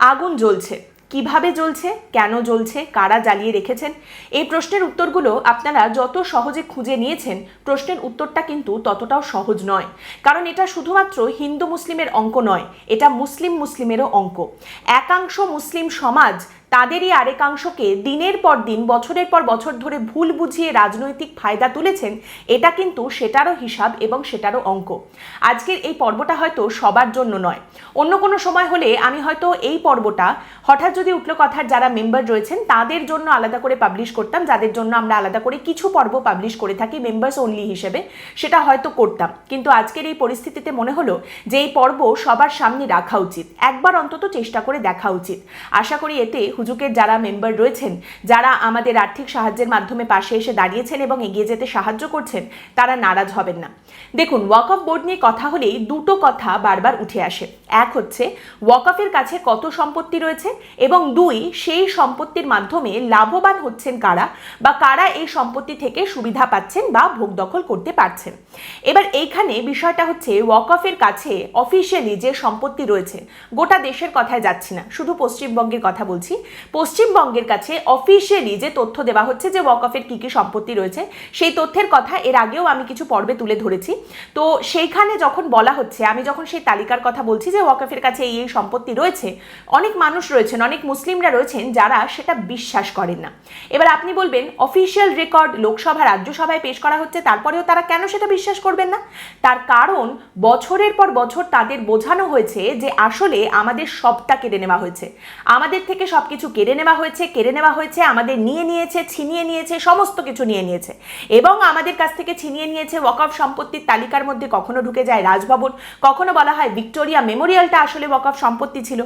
আগুন জ্বলছে। কীভাবে জ্বলছে? কেন জ্বলছে? কারা জ্বালিয়ে রেখেছেন? এই প্রশ্নের উত্তরগুলো আপনারা যত সহজে খুঁজে নিয়েছেন, প্রশ্নের উত্তরটা কিন্তু ততটাও সহজ নয়। কারণ এটা শুধুমাত্র হিন্দু মুসলিমের অঙ্ক নয়, এটা মুসলিম মুসলিমেরও অঙ্ক। একাংশ মুসলিম সমাজ তাদেরই আরেকাংশকে দিনের পর দিন, বছরের পর বছর ধরে ভুল বুঝিয়ে রাজনৈতিক ফায়দা তুলেছেন, এটা কিন্তু সেটারও হিসাব এবং সেটারও অঙ্ক। আজকের এই পর্বটা হয়তো সবার জন্য নয়। অন্য কোনো সময় হলে আমি হয়তো এই পর্বটা হঠাৎ যদি উঠল কথার যারা মেম্বার রয়েছেন, তাদের জন্য আলাদা করে পাবলিশ করতাম, যাদের জন্য আমরা আলাদা করে কিছু পর্ব পাবলিশ করে থাকি মেম্বার্স অনলি হিসেবে, সেটা হয়তো করতাম। কিন্তু আজকের এই পরিস্থিতিতে মনে হলো যে এই পর্ব সবার সামনে রাখা উচিত। একবার অন্তত চেষ্টা করে দেখা উচিত। আশা করি এতে হুজুকের যারা মেম্বার রয়েছেন, যারা আমাদের আর্থিক সাহায্যের মাধ্যমে পাশে এসে দাঁড়িয়েছেন এবং এগিয়ে যেতে সাহায্য করছেন, তারা নারাজ হবেন না। দেখুন ওয়াক অফ বোর্ড নিয়ে কথা হলেই দুটো কথা বারবার উঠে আসে। এক হচ্ছে ওয়াকফের কাছে কত সম্পত্তি রয়েছে এবং দুই, সেই সম্পত্তির মাধ্যমে লাভবান হচ্ছেন কারা বা কারা এই সম্পত্তি থেকে সুবিধা পাচ্ছেন বা ভোগ দখল করতে পারছেন। এবার এইখানে বিষয়টা হচ্ছে ওয়াকফের কাছে অফিসিয়ালি যে সম্পত্তি রয়েছে, গোটা দেশের কথায় যাচ্ছি না, শুধু পশ্চিমবঙ্গের কথা বলছি পশ্চিমবঙ্গের কাছে অফিসিয়ালি যে তথ্য দেওয়া হচ্ছে যে ওয়াকফের কী কী সম্পত্তি রয়েছে, সেই তথ্যের কথা এর আগেও আমি কিছু পর্বে তুলে ধরেছি। তো সেইখানে যখন বলা হচ্ছে, আমি যখন সেই তালিকার কথা বলছি যে ওয়াকফের কাছে এই এই সম্পত্তি রয়েছে, অনেক মানুষ রয়েছেন, অনেক মুসলিমরা রয়েছেন যারা সেটা বিশ্বাস করেন না। এবার আপনি বলবেন অফিসিয়াল রেকর্ড লোকসভা, রাজ্যসভায় পেশ করা হচ্ছে, তারপরেও তারা কেন সেটা বিশ্বাস করবেন না? তার কারণ বছরের পর বছর তাদের বোঝানো হয়েছে যে আসলে আমাদের সবটা কেড়ে নেওয়া হয়েছে। আমাদের থেকে সব কিছু কেড়ে নেওয়া হয়েছে, কেড়ে নেওয়া হয়েছে, আমাদের নিয়ে নিয়েছে, ছিনিয়ে নিয়েছে, সমস্ত কিছু নিয়ে নিয়েছে। এবং আমাদের কাছ থেকে ছিনিয়ে নিয়েছে ওয়াকফ সম্পত্তির তালিকার মধ্যে কখনো ঢুকে যায় রাজভবন, কখনো বলা হয় ভিক্টোরিয়া মেমোরিয়ালটা আসলে ওয়াকফ সম্পত্তি ছিল।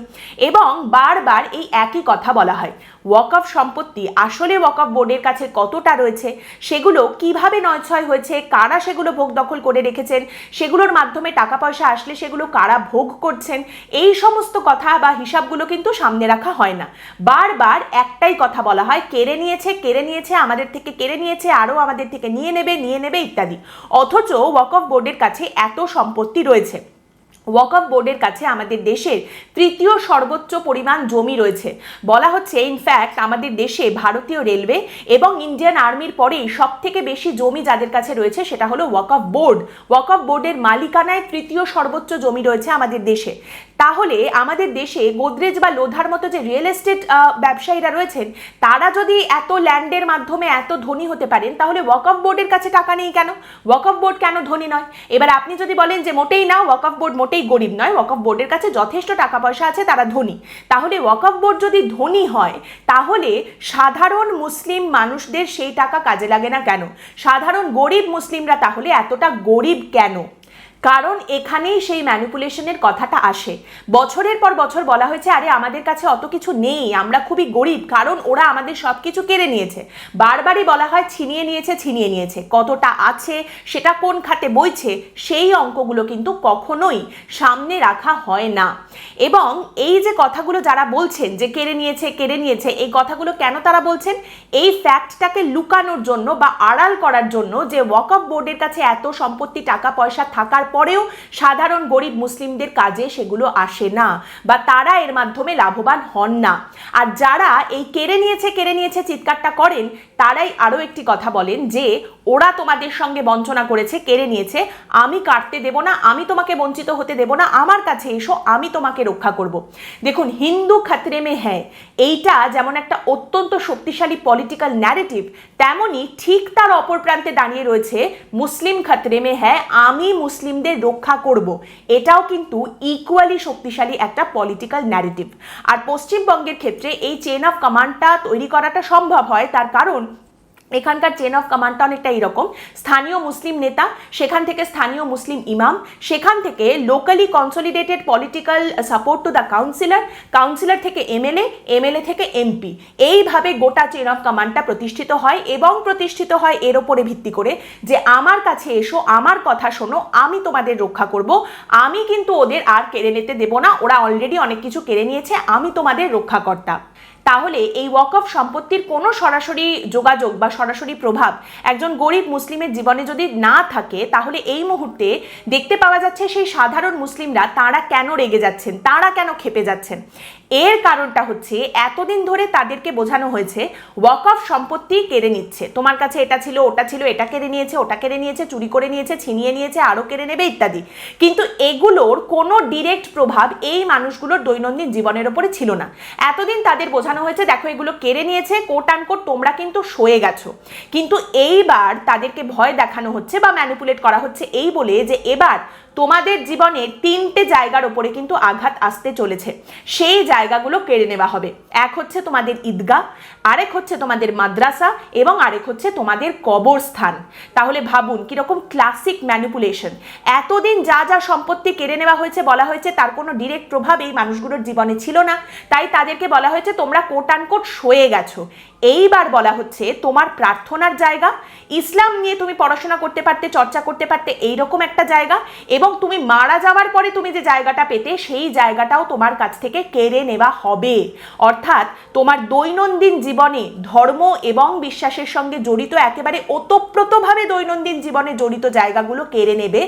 এবং বারবার এই একই কথা বলা হয় ওয়াকফ সম্পত্তি আসলে ওয়াকফ বোর্ডের কাছে কতটা রয়েছে, সেগুলো কীভাবে নয়ছয় হয়েছে, কারা সেগুলো ভোগ দখল করে রেখেছেন, সেগুলোর মাধ্যমে টাকা পয়সা আসলে সেগুলো কারা ভোগ করছেন, এই সমস্ত কথা বা হিসাবগুলো কিন্তু সামনে রাখা হয় না। বারবার একটাই কথা বলা হয়, কেড়ে নিয়েছে কেড়ে নিয়েছে, আমাদের থেকে কেড়ে নিয়েছে, আরও আমাদের থেকে নিয়ে নেবে নিয়ে নেবে ইত্যাদি। অথচ ওয়াকফ বোর্ডের কাছে এত সম্পত্তি রয়েছে। ওয়াকফ বোর্ডের কাছে আমাদের দেশের তৃতীয় সর্বোচ্চ পরিমাণ জমি রয়েছে। বলা হচ্ছে ইনফ্যাক্ট আমাদের দেশে ভারতীয় রেলওয়ে এবং ইন্ডিয়ান আর্মির পরেই সব থেকে বেশি জমি যাদের কাছে রয়েছে, সেটা হলো ওয়াকফ বোর্ড ওয়াকফ বোর্ডের মালিকানায় তৃতীয় সর্বোচ্চ জমি রয়েছে আমাদের দেশে। তাহলে আমাদের দেশে গোদরেজ বা লোধার মতো যে রিয়েল এস্টেট ব্যবসায়ীরা রয়েছেন, তারা যদি এত ল্যান্ডের মাধ্যমে এত ধনী হতে পারেন, তাহলে ওয়াকফ বোর্ডের কাছে টাকা নেই কেন? ওয়াকফ বোর্ড কেন ধনী নয়? এবার আপনি যদি বলেন যে মোটেই না ওয়াকফ বোর্ড মোটেই গরিব নয় ওয়াকফ বোর্ডের কাছে যথেষ্ট টাকা পয়সা আছে, তারা ধনী। তাহলে ওয়াকফ বোর্ড যদি ধনী হয়, তাহলে সাধারণ মুসলিম মানুষদের সেই টাকা কাজে লাগে না কেন? সাধারণ গরিব মুসলিমরা তাহলে এতটা গরিব কেন? কারণ এখানেই সেই ম্যানিপুলেশনের কথাটা আসে। বছরের পর বছর বলা হয়েছে, আরে, আমাদের কাছে অত কিছু নেই, আমরা খুবই গরিব, কারণ ওরা আমাদের সব কিছু কেড়ে নিয়েছে। বারবারই বলা হয়, ছিনিয়ে নিয়েছে ছিনিয়ে নিয়েছে। কতটা আছে, সেটা কোন খাতে বইছে, সেই অঙ্কগুলো কিন্তু কখনোই সামনে রাখা হয় না। এবং এই যে কথাগুলো যারা বলছেন যে কেড়ে নিয়েছে কেড়ে নিয়েছে, এই কথাগুলো কেন তারা বলছেন? এই ফ্যাক্টটাকে লুকানোর জন্য বা আড়াল করার জন্য যে ওয়াকফ বোর্ডের কাছে এত সম্পত্তি টাকা পয়সা থাকার পরেও সাধারণ গরিব মুসলিমদের কাজে সেগুলো আসে না বা তারা এর মাধ্যমে লাভবান হন না। আর যারা এই কেড়ে নিয়েছে কেড়ে নিয়েছে, চিৎকারটা করেন তারাই আরও একটি কথা বলেন যে, ওরা তোমাদের সঙ্গে বঞ্চনা করেছে, কেড়ে নিয়েছে। আমি কাটতে দেব না, আমি তোমাকে বঞ্চিত হতে দেব না, আমার কাছে এসো, আমি তোমাকে রক্ষা করব। দেখুন, হিন্দু খাতরে মে হ্যাঁ এইটা যেমন একটা অত্যন্ত শক্তিশালী পলিটিক্যাল ন্যারেটিভ তেমনই ঠিক তার অপর প্রান্তে দাঁড়িয়ে রয়েছে মুসলিম খাতরে মে হ্যাঁ আমি মুসলিমদের রক্ষা করব। এটাও কিন্তু ইকুয়ালি শক্তিশালী একটা পলিটিক্যাল ন্যারেটিভ আর পশ্চিমবঙ্গের ক্ষেত্রে এই চেন অফ কমান্ডটা তৈরি করাটা সম্ভব হয়, তার কারণ এখানকার চেন অফ কমান্ডটা অনেকটা এরকম। স্থানীয় মুসলিম নেতা, সেখান থেকে স্থানীয় মুসলিম ইমাম, সেখান থেকে locally consolidated political support to the councillor councillor থেকে এমএলএ এমএলএ থেকে এমপি এইভাবে গোটা চেন অফ কমান্ডটা প্রতিষ্ঠিত হয় এবং প্রতিষ্ঠিত হয় এর ওপরে ভিত্তি করে যে, আমার কাছে এসো, আমার কথা শোনো, আমি তোমাদের রক্ষা করব। আমি কিন্তু ওদের আর কেড়ে নিতে দেবো না। ওরা অলরেডি অনেক কিছু কেড়ে নিয়েছে। আমি তোমাদের রক্ষাকর্তা। তাহলে এই ওয়াকফ সম্পত্তির কোনো সরাসরি যোগাযোগ বা সরাসরি প্রভাব একজন গরিব মুসলিমের জীবনে যদি না থাকে, তাহলে এই মুহূর্তে দেখতে পাওয়া যাচ্ছে সেই সাধারণ মুসলিমরা তারা কেন রেগে যাচ্ছেন? তারা কেন খেপে যাচ্ছেন? এর কারণটা হচ্ছে এতদিন ধরে তাদেরকে বোঝানো হয়েছে ওয়াক অফ সম্পত্তি কেড়ে নিচ্ছে। তোমার কাছে এটা ছিল, ওটা ছিল, এটা কেড়ে নিয়েছে, ওটা কেড়ে নিয়েছে, চুরি করে নিয়েছে, ছিনিয়ে নিয়েছে আরও কেড়ে নেবে ইত্যাদি। কিন্তু এগুলোর কোনো ডিরেক্ট প্রভাব এই মানুষগুলোর দৈনন্দিন জীবনের ওপরে ছিল না। এতদিন তাদের বোঝানো হয়েছে, দেখো এগুলো কেড়ে নিয়েছে কোট আনকোট তোমরা কিন্তু সয়ে গেছো। কিন্তু এইবার তাদেরকে ভয় দেখানো হচ্ছে বা ম্যানিপুলেট করা হচ্ছে এই বলে যে এবার তোমাদের জীবনের তিনটে জায়গার ওপরে কিন্তু আঘাত আসতে চলেছে। সেই জায়গাগুলো কেড়ে নেওয়া হবে। এক হচ্ছে তোমাদের ঈদগাহ, আরেক হচ্ছে তোমাদের মাদ্রাসা এবং আরেক হচ্ছে তোমাদের কবরস্থান। তাহলে ভাবুন, কীরকম ক্লাসিক ম্যানিপুলেশন এতদিন যা যা সম্পত্তি কেড়ে নেওয়া হয়েছে, বলা হয়েছে, তার কোনো ডিরেক্ট প্রভাব এই মানুষগুলোর জীবনে ছিল না। তাই তাদেরকে বলা হয়েছে, তোমরা কোট আনকোট সয়ে গেছো। এইবার বলা হচ্ছে তোমার প্রার্থনার জায়গা। ইসলাম নিয়ে তুমি পড়াশোনা করতে পারতে, চর্চা করতে পারতে এইরকম একটা জায়গা এবং তুমি মারা যাওয়ার পরে তুমি যে জায়গাটা পেতে সেই জায়গাটাও তোমার কাছ থেকে কেড়ে নেওয়া হবে। অর্থাৎ তোমার দৈনন্দিন জীবনে ধর্ম এবং বিশ্বাসের সঙ্গে জড়িত একেবারে ওতপ্রোতভাবে দৈনন্দিন জীবনে জড়িত জায়গাগুলো কেড়ে নেবে,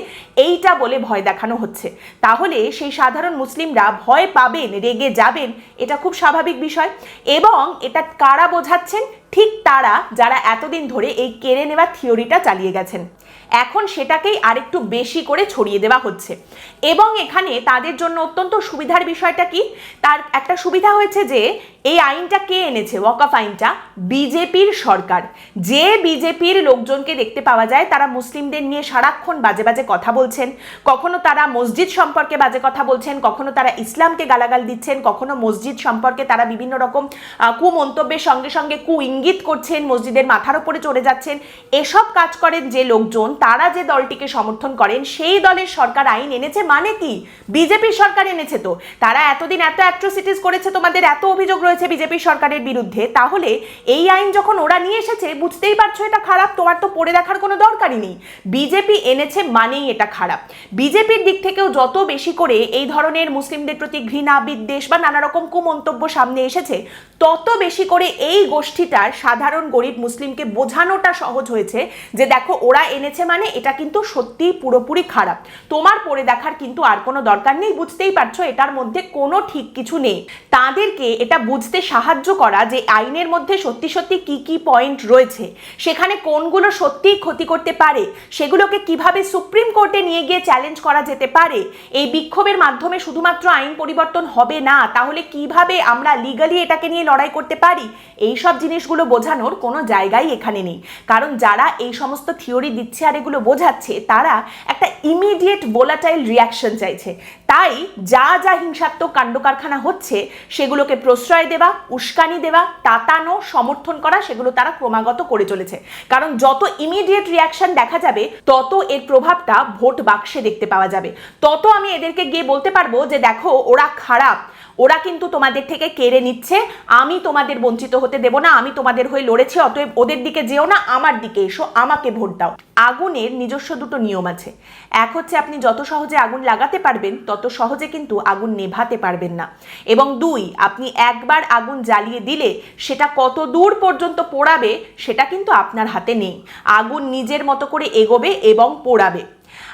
এইটা বলে ভয় দেখানো হচ্ছে। তাহলে সেই সাধারণ মুসলিমরা ভয় পাবেন, রেগে যাবেন, এটা খুব স্বাভাবিক বিষয় এবং এটা কারা Selahattin ঠিক তারা যারা এতদিন ধরে এই কেড়ে নেওয়া থিওরিটা চালিয়ে গেছেন। এখন সেটাকেই আরেকটু বেশি করে ছড়িয়ে দেওয়া হচ্ছে। এবং এখানে তাদের জন্য অত্যন্ত সুবিধার বিষয়টা কি? তার একটা সুবিধা হয়েছে যে এই আইনটা কে এনেছে? ওয়াকফ আইনটা বিজেপির সরকার। যে বিজেপির লোকজনকে দেখতে পাওয়া যায় তারা মুসলিমদের নিয়ে সারাক্ষণ বাজে বাজে কথা বলছেন। কখনো তারা মসজিদ সম্পর্কে বাজে কথা বলছেন কখনো তারা ইসলামকে গালাগাল দিচ্ছেন কখনো মসজিদ সম্পর্কে তারা বিভিন্ন রকম আহ, কুমন্তব্যের সঙ্গে সঙ্গে কু ইঙ্গিত করছেন, মসজিদের মাথার উপরে চড়ে যাচ্ছেন, এসব কাজ করেন যে লোকজন, তারা যে দলটিকে সমর্থন করেন, সেই দলের সরকার আইন এনেছে মানে কি? বিজেপির সরকার এনেছে তো। তারা এতদিন এত অ্যাট্রোসিটিস করেছে, তোমাদের এত অভিযোগ রয়েছে বিজেপি সরকারের বিরুদ্ধে, তাহলে এই আইন যখন ওরা নিয়ে এসেছে, বুঝতেই পারছ এটা খারাপ তোমার তো পড়ে দেখার কোনো দরকারই নেই। বিজেপি এনেছে মানেই এটা খারাপ। বিজেপির দিক থেকেও যত বেশি করে এই ধরনের মুসলিমদের প্রতি ঘৃণা, বিদ্বেষ বা নানা রকম কুমন্তব্য সামনে এসেছে, তত বেশি করে এই গোষ্ঠীটার সাধারণ গরিব মুসলিমকে বোঝানোটা সহজ হয়েছে যে দেখো, ওরা এনেছে মানে এটা কিন্তু সত্যিই পুরোপুরি খারাপ। তোমার পড়ে দেখার কিন্তু আর কোনো দরকার নেই, বুঝতেই পারছ? এটার মধ্যে কোনো ঠিক কিছু নেই। তাদেরকে এটা বুঝতে সাহায্য করা যে আইনের মধ্যে সত্যি সত্যি কি কি পয়েন্ট রয়েছে। সেখানে কোনগুলো সত্যিই ক্ষতি করতে পারে? সেগুলোকে কীভাবে সুপ্রিম কোর্টে নিয়ে গিয়ে চ্যালেঞ্জ করা যেতে পারে? এই বিক্ষোভের মাধ্যমে শুধুমাত্র আইন পরিবর্তন হবে না, তাহলে কীভাবে আমরা লিগালি এটাকে নিয়ে লড়াই করতে পারি? এই সব জিনিসগুলো বোঝানোর কোনো জায়গাই এখানে নেই। কারণ যারা এই সমস্ত থিওরি দিচ্ছে আর এগুলো বোঝাচ্ছে, তারা একটা ইমিডিয়েট ভোলাটাইল রিয়াকশন চাইছে। তাই যা যা হিংসাত্মক কাণ্ড কারখানা হচ্ছে, সেগুলোকে প্রশ্রয় দেওয়া, উস্কানি দেওয়া, তাতানো, সমর্থন করা, সেগুলো তারা ক্রমাগত করে চলেছে। কারণ যত ইমিডিয়েট রিয়াকশন দেখা যাবে, তত এর প্রভাবটা ভোট বাক্সে দেখতে পাওয়া যাবে। তত আমি এদেরকে গিয়ে বলতে পারব যে দেখো, ওরা খারাপ। ওরা কিন্তু তোমাদের থেকে কেড়ে নিচ্ছে। আমি তোমাদের বঞ্চিত হতে দেব না, আমি তোমাদের হয়ে লড়েছি, অতএব ওদের দিকে যেও না, আমার দিকে এসো, আমাকে ভোট দাও। আগুনের নিজস্ব দুটো নিয়ম আছে। এক হচ্ছে আপনি যত সহজে আগুন লাগাতে পারবেন, তত সহজে কিন্তু আগুন নেভাতে পারবেন না। এবং দুই, আপনি একবার আগুন জ্বালিয়ে দিলে সেটা কত দূর পর্যন্ত পোড়াবে, সেটা কিন্তু আপনার হাতে নেই। আগুন নিজের মতো করে এগোবে এবং পোড়াবে।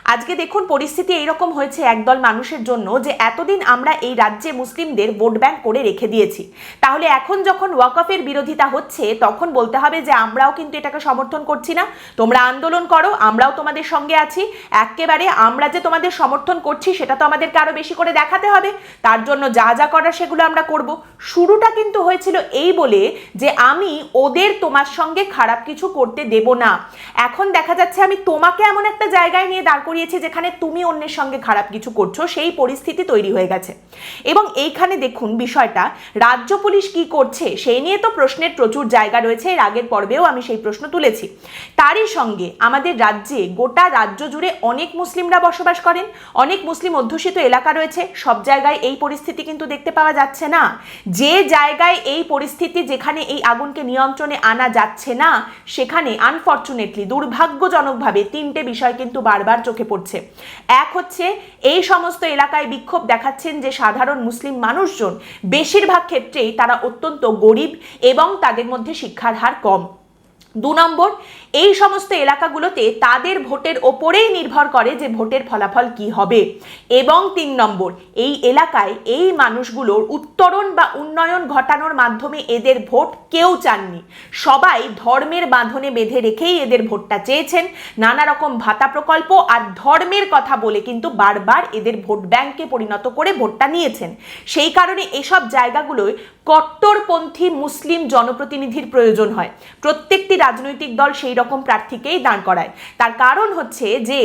আজকে দেখুন পরিস্থিতি এইরকম হয়েছে একদল মানুষের জন্য যে এতদিন আমরা এই রাজ্যে মুসলিমদের ভোট ব্যাংক করে রেখে দিয়েছি। তাহলে এখন যখন ওয়াকফের বিরোধিতা হচ্ছে, তখন বলতে হবে যে আমরাও কিন্তু এটাকে সমর্থন করছি না। তোমরা আন্দোলন করো, আমরাও তোমাদের সঙ্গে আছি। একেবারে আমরা যে তোমাদের সমর্থন করছি, সেটা তো আমাদেরকে আরও বেশি করে দেখাতে হবে। তার জন্য যা যা করার সেগুলো আমরা করব। শুরুটা কিন্তু হয়েছিল এই বলে যে আমি ওদের তোমার সঙ্গে খারাপ কিছু করতে দেব না। এখন দেখা যাচ্ছে আমি তোমাকে এমন একটা জায়গায় নিয়ে দাঁড় করিয়েছি যেখানে তুমি অন্যের সঙ্গে খারাপ কিছু করছ, সেই পরিস্থিতি তৈরি হয়ে গেছে। এবং এইখানে দেখুন বিষয়টা, রাজ্য পুলিশ কি করছে, সেই নিয়ে তো প্রশ্নের প্রচুর জায়গা রয়েছে, এর আগের পর্বেও আমি সেই প্রশ্ন তুলেছি। তারই সঙ্গে আমাদের রাজ্যে গোটা রাজ্য জুড়ে অনেক মুসলিমরা বসবাস করেন, অনেক মুসলিম অধ্যুষিত এলাকা রয়েছে, সব জায়গায় এই পরিস্থিতি কিন্তু দেখতে পাওয়া যাচ্ছে না। যে জায়গায় এই পরিস্থিতি যেখানে এই আগুনকে নিয়ন্ত্রণে আনা যাচ্ছে না, সেখানে আনফর্চুনেটলি দুর্ভাগ্যজনকভাবে তিনটে বিষয় কিন্তু বারবার চোখে পড়ছে। এক হচ্ছে, এই সমস্ত এলাকায় বিক্ষোভ দেখাচ্ছেন যে সাধারণ মুসলিম মানুষজন। বেশিরভাগ ক্ষেত্রেই তারা অত্যন্ত গরিব এবং তাদের মধ্যে শিক্ষার হার কম। দু নম্বর, এই সমস্ত এলাকাগুলোতে তাদের ভোটের ওপরেই নির্ভর করে যে ভোটের ফলাফল কি হবে। এবং তিন নম্বর, এই এলাকায় এই মানুষগুলোর উত্তরণ বা উন্নয়ন ঘটানোর মাধ্যমে এদের ভোট কেউ চাননি। সবাই ধর্মের বাঁধনে বেঁধে রেখেই এদের ভোটটা চেয়েছেন। নানা রকম ভাতা প্রকল্প আর ধর্মের কথা বলে কিন্তু বারবার এদের ভোট ব্যাংকে পরিণত করে ভোটটা নিয়েছেন। সেই কারণে এসব জায়গাগুলোয় কট্টরপন্থী মুসলিম জনপ্রতিনিধির প্রয়োজন হয়। প্রত্যেকটি রাজনৈতিক দল সেই রকম প্রার্থীকেই দাঁড় করায়। তার কারণ হচ্ছে যে,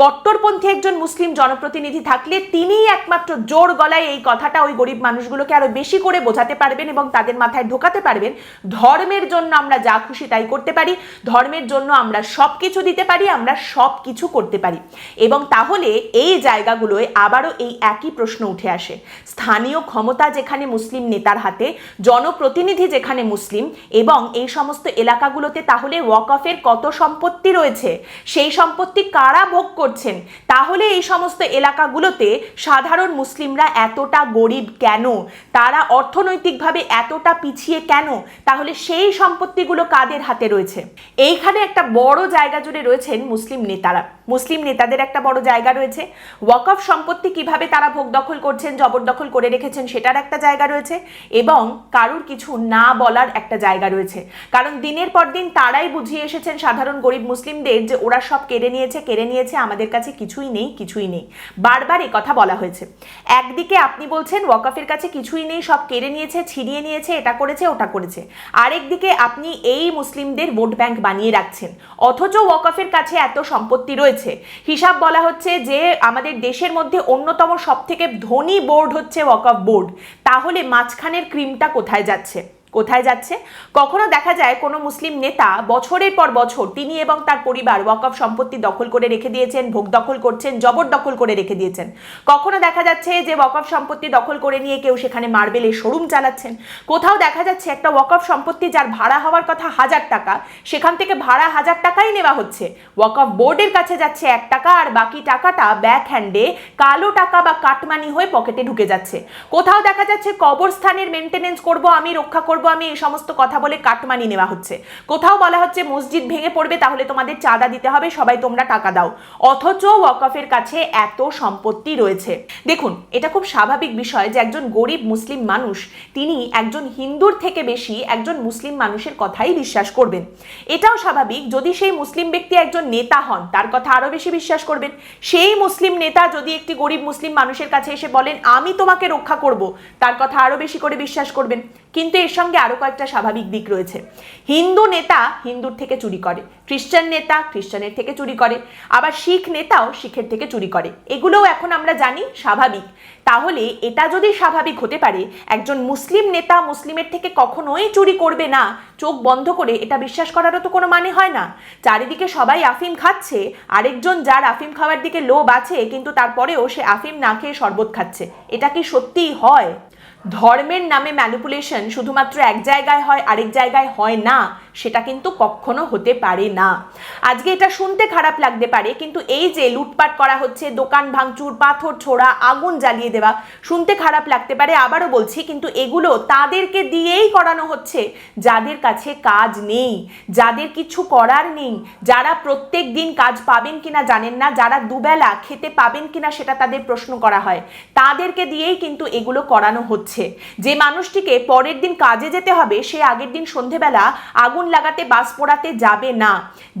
কট্টরপন্থী একজন মুসলিম জনপ্রতিনিধি থাকলে তিনিই একমাত্র জোর গলায় এই কথাটা ওই গরিব মানুষগুলোকে আরও বেশি করে বোঝাতে পারবেন এবং তাদের মাথায় ঢোকাতে পারবেন। ধর্মের জন্য আমরা যা খুশি তাই করতে পারি, ধর্মের জন্য আমরা সব কিছু দিতে পারি, আমরা সব কিছু করতে পারি। এবং তাহলে এই জায়গাগুলোয় আবারও এই একই প্রশ্ন উঠে আসে। স্থানীয় ক্ষমতা যেখানে মুসলিম নেতার হাতে, জনপ্রতিনিধি যেখানে মুসলিম এবং এই সমস্ত এলাকাগুলোতে তাহলে ওয়াকফের কত সম্পত্তি রয়েছে? সেই সম্পত্তি কারা ভোগ করছেন? তাহলে এই সমস্ত এলাকাগুলোতে সাধারণ মুসলিমরা এতটা গরিব কেন? তারা অর্থনৈতিকভাবে এতটা পিছিয়ে কেন? তাহলে সেই সম্পত্তিগুলো কাদের হাতে রয়েছে? এইখানে একটা বড় জায়গা জুড়ে রয়েছেন মুসলিম নেতারা। মুসলিম নেতাদের একটা বড় জায়গা রয়েছে। ওয়াকফ সম্পত্তি কীভাবে তারা ভোগ দখল করছেন জবরদখল করে রেখেছেন সেটার একটা জায়গা রয়েছে এবং কারুর কিছু না বলার একটা জায়গা রয়েছে। কারণ দিনের পর দিন তারাই বুঝিয়ে এসেছেন সাধারণ গরিব মুসলিমদের যে ওরা সব কেড়ে নিয়েছে কেড়ে নিয়েছে, আমাদের কাছে কিছুই নেই কিছুই নেই। বারবার এই কথা বলা হয়েছে। একদিকে আপনি বলছেন, ওয়াকাফের কাছে কিছুই নেই, সব কেড়ে নিয়েছে, ছিনিয়ে নিয়েছে, এটা করেছে, ওটা করেছে। আরেকদিকে আপনি এই মুসলিমদের ভোট ব্যাংক বানিয়ে রাখছেন। অথচ ওয়াকাফের কাছে এত সম্পত্তি রয়েছে। হিসাব বলা হচ্ছে যে, আমাদের দেশের মধ্যে অন্যতম সব থেকে ধনী বোর্ড হচ্ছে ওয়াকাফ বোর্ড। তাহলে মাঝখানের ক্রিমটা কোথায় যাচ্ছে? কোথায় যাচ্ছে? কখনো দেখা যায় কোনো মুসলিম নেতা বছরের পর বছর তিনি এবং তার পরিবার ওয়াকফ সম্পত্তি দখল করে রেখে দিয়েছেন, ভোগ দখল করছেন জবরদখল করে রেখে দিয়েছেন। কখনো দেখা যাচ্ছে যে ওয়াকফ সম্পত্তি দখল করে নিয়ে কেউ সেখানে মার্বেলের শোরুম চালাচ্ছেন। কোথাও দেখা যাচ্ছে একটা ওয়াকফ সম্পত্তি যার ভাড়া হওয়ার কথা হাজার টাকা, সেখান থেকে ভাড়া হাজার টাকাই নেওয়া হচ্ছে। ওয়াকফ বোর্ডের কাছে যাচ্ছে এক টাকা আর বাকি টাকাটা ব্যাক হ্যান্ডে কালো টাকা বা কাটমানি হয়ে পকেটে ঢুকে যাচ্ছে। কোথাও দেখা যাচ্ছে কবরস্থানের মেনটেনেন্স করব, আমি রক্ষা করব আমি এই সমস্ত কথা বলে কাটমানি নেওয়া হচ্ছে। কোথাও বলা হচ্ছে মসজিদ ভেঙে পড়বে, তাহলে তোমাদের চাঁদা দিতে হবে, সবাই তোমরা টাকা দাও। অথচ ওয়াকফের কাছে এত সম্পত্তি রয়েছে। দেখুন, এটা খুব স্বাভাবিক বিষয় যে একজন গরিব মুসলিম মানুষ, তিনি একজন হিন্দুর থেকে বেশি একজন মুসলিম মানুষের কথাই বিশ্বাস করবেন। এটাও স্বাভাবিক, যদি সেই মুসলিম ব্যক্তি একজন নেতা হন, তার কথা আরও বেশি বিশ্বাস করবেন। সেই মুসলিম নেতা যদি একটি গরিব মুসলিম মানুষের কাছে এসে বলেন, আমি তোমাকে রক্ষা করব, তার কথা আরও বেশি করে বিশ্বাস করবেন। কিন্তু এর সঙ্গে আরও কয়েকটা স্বাভাবিক দিক রয়েছে। হিন্দু নেতা হিন্দুর থেকে চুরি করে, খ্রিস্টান নেতা খ্রিস্টানের থেকে চুরি করে, আবার শিখ নেতাও শিখের থেকে চুরি করে। এগুলোও এখন আমরা জানি স্বাভাবিক। তাহলে এটা যদি স্বাভাবিক হতে পারে, একজন মুসলিম নেতা মুসলিমের থেকে কখনোই চুরি করবে না। চোখ বন্ধ করে এটা বিশ্বাস করারও তো কোনো মানে হয় না। চারিদিকে সবাই আফিম খাচ্ছে, আরেকজন যার আফিম খাওয়ার দিকে লোভ আছে, কিন্তু তারপরেও সে আফিম না খেয়ে শরবত খাচ্ছে। এটা কি সত্যিই হয়? ধর্মের নামে ম্যানিপুলেশন শুধুমাত্র এক জায়গায় হয়, আরেক জায়গায় হয় না, সেটা কিন্তু কখনো হতে পারে না। আজকে এটা শুনতে খারাপ লাগতে পারে, কিন্তু এই যে লুটপাট করা হচ্ছে, দোকান ভাঙচুর, পাথর ছোড়া, আগুন জ্বালিয়ে দেওয়া, শুনতে খারাপ লাগতে পারে, আবারও বলছি, কিন্তু এগুলো তাদেরকে দিয়েই করানো হচ্ছে, যাদের কাছে কাজ নেই, যাদের কিছু করার নেই, যারা প্রত্যেক দিন কাজ পাবেন কিনা জানেন না, যারা দুবেলা খেতে পাবেন কিনা সেটা তাদের প্রশ্ন করা হয়। তাদেরকে দিয়েই কিন্তু এগুলো করানো হচ্ছে। যে মানুষটিকে পরের দিন কাজে যেতে হবে, সে আগের দিন সন্ধেবেলা আগুন লাগাতে, বাস পোড়াতে যাবে না।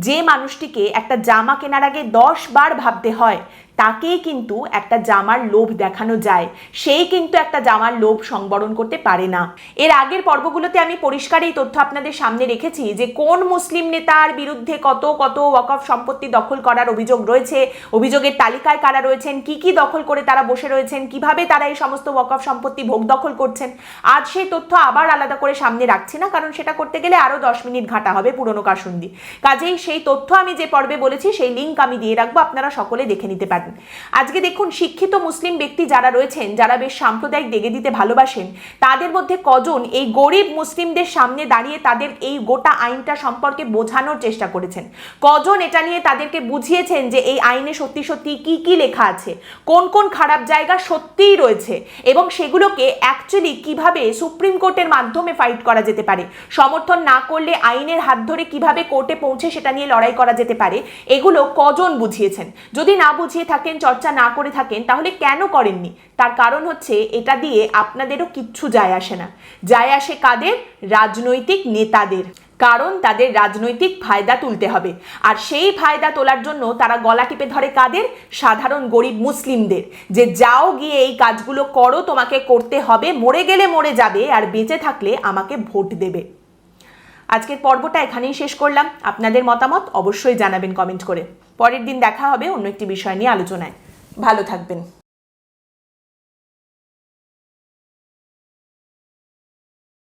যে মানুষটিকে একটা জামা কেনার আগে দশ বার ভাবতে হয় তাকেই কিন্তু একটা জামার লোভ দেখানো যায়। সেই কিন্তু একটা জামার লোভ সংবরণ করতে পারে না। এর আগের পর্বগুলোতে আমি পরিষ্কার এই তথ্য আপনাদের সামনে রেখেছি যে, কোন মুসলিম নেতার বিরুদ্ধে কত কত ওয়াকফ সম্পত্তি দখল করার অভিযোগ রয়েছে, অভিযোগের তালিকায় কারা রয়েছেন, কি কি দখল করে তারা বসে রয়েছেন, কীভাবে তারা এই সমস্ত ওয়াকফ সম্পত্তি ভোগ দখল করছেন, আজ সেই তথ্য আবার আলাদা করে সামনে রাখছি না, কারণ সেটা করতে গেলে আরও দশ মিনিট ঘাটা হবে পুরনো কাসুন্দি কাজেই সেই তথ্য আমি যে পর্বে বলেছি, সেই লিঙ্ক আমি দিয়ে রাখব, আপনারা সকলে দেখে নিতে পারবেন। করান। আজকে দেখুন, শিক্ষিত মুসলিম ব্যক্তি যারা রয়েছেন, যারা বেশ সাম্প্রদায়িক দেগে দিতে ভালোবাসেন, তাদের মধ্যে কজন এই গরিব মুসলিমদের সামনে দাঁড়িয়ে তাদের এই গোটা আইনটা সম্পর্কে বোঝানোর চেষ্টা করেছেন? কজন এটা নিয়ে তাদেরকে বুঝিয়েছেন যে এই আইনে সত্যি সত্যি কি কি লেখা আছে? কোন কোন খারাপ জায়গা সত্যিই রয়েছে? এবং সেগুলোকে অ্যাকচুয়ালি কীভাবে সুপ্রিম কোর্টের মাধ্যমে ফাইট করা যেতে পারে? সমর্থন না করলে আইনের হাত ধরে কীভাবে কোর্টে পৌঁছে সেটা নিয়ে লড়াই করা যেতে পারে? এগুলো কজন বুঝিয়েছেন? যদি না বুঝিয়ে থাকেন, চর্চা না করে থাকেন, তাহলে কেন করেননি? তার কারণ হচ্ছে এটা দিয়ে আপনাদেরও কিচ্ছু যায় আসে না। যায় আসে কাদের? রাজনৈতিক নেতাদের। কারণ তাদের রাজনৈতিক ফায়দা তুলতে হবে। আর সেই ফায়দা তোলার জন্য তারা গলা টিপে ধরে কাদের? সাধারণ গরিব মুসলিমদের। যে যাও গিয়ে এই কাজগুলো করো, তোমাকে করতে হবে, মরে গেলে মরে যাবে, আর বেঁচে থাকলে আমাকে ভোট দেবে। আজকের পর্বটা এখানেই শেষ করলাম। আপনাদের মতামত অবশ্যই জানাবেন কমেন্ট করে। পরের দিন দেখা হবে অন্য একটি বিষয় নিয়ে আলোচনায়। ভালো থাকবেন।